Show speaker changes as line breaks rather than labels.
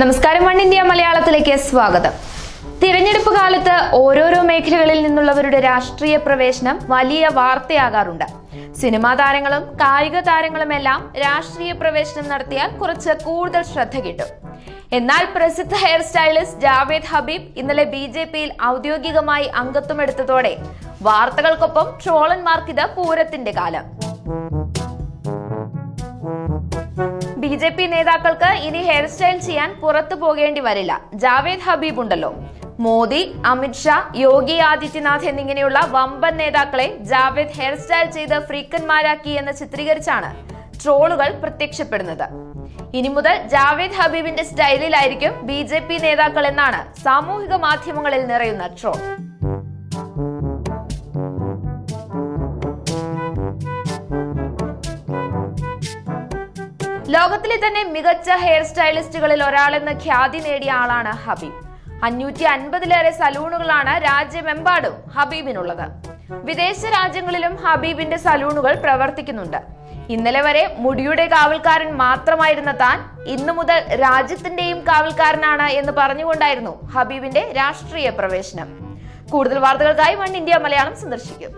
നമസ്കാരം one India മലയാളത്തിലേക്ക് സ്വാഗതം. തിരഞ്ഞെടുപ്പ് കാലത്ത് ഓരോരോ മേഖലകളിൽ നിന്നുള്ളവരുടെ രാഷ്ട്രീയ പ്രവേശനം വലിയ വാർത്തയാകാറുണ്ട്. സിനിമാ താരങ്ങളും കായിക താരങ്ങളുമെല്ലാം രാഷ്ട്രീയ പ്രവേശനം നടത്തിയാൽ കുറച്ച് കൂടുതൽ ശ്രദ്ധ കിട്ടും. എന്നാൽ പ്രസിദ്ധ ഹെയർ സ്റ്റൈലിസ്റ്റ് ജാവേദ് ഹബീബ് ഇന്നലെ ബി ജെ പിയിൽ ഔദ്യോഗികമായി അംഗത്വമെടുത്തതോടെ വാർത്തകൾക്കൊപ്പം ട്രോളന്മാർക്കിത് പൂരത്തിന്റെ കാലം. ജെ പി നേതാക്കൾക്ക് ഇനി ഹെയർ സ്റ്റൈൽ ചെയ്യാൻ പുറത്തു പോകേണ്ടി വരില്ല. ജാവേദ് ഹബീബ് ഉണ്ടല്ലോ. മോദി അമിത്ഷാ യോഗി ആദിത്യനാഥ് എന്നിങ്ങനെയുള്ള വമ്പൻ നേതാക്കളെ ജാവേദ് ഹെയർ സ്റ്റൈൽ ചെയ്ത് ഫ്രീക്കന്മാരാക്കി എന്ന് ചിത്രീകരിച്ചാണ് ട്രോളുകൾ പ്രത്യക്ഷപ്പെടുന്നത്. ഇനി മുതൽ ജാവേദ് ഹബീബിന്റെ സ്റ്റൈലിലായിരിക്കും ബി ജെ പി നേതാക്കൾ എന്നാണ് സാമൂഹിക മാധ്യമങ്ങളിൽ നിറയുന്ന ട്രോൾ. ലോകത്തിലെ തന്നെ മികച്ച ഹെയർ സ്റ്റൈലിസ്റ്റുകളിൽ ഒരാളെന്ന് ഖ്യാതി നേടിയ ആളാണ് ഹബീബ്. അഞ്ഞൂറ്റി അൻപതിലേറെ സലൂണുകളാണ് രാജ്യമെമ്പാടും ഹബീബിനുള്ളത്. വിദേശ രാജ്യങ്ങളിലും ഹബീബിന്റെ സലൂണുകൾ പ്രവർത്തിക്കുന്നുണ്ട്. ഇന്നലെ വരെ മുടിയുടെ കാവൽക്കാരൻ മാത്രമായിരുന്ന താൻ ഇന്നു മുതൽ രാജ്യത്തിന്റെയും കാവൽക്കാരനാണ് എന്ന് പറഞ്ഞുകൊണ്ടായിരുന്നു ഹബീബിന്റെ രാഷ്ട്രീയ പ്രവേശനം. കൂടുതൽ വാർത്തകൾക്കായി വൺ ഇന്ത്യ മലയാളം സന്ദർശിക്കും.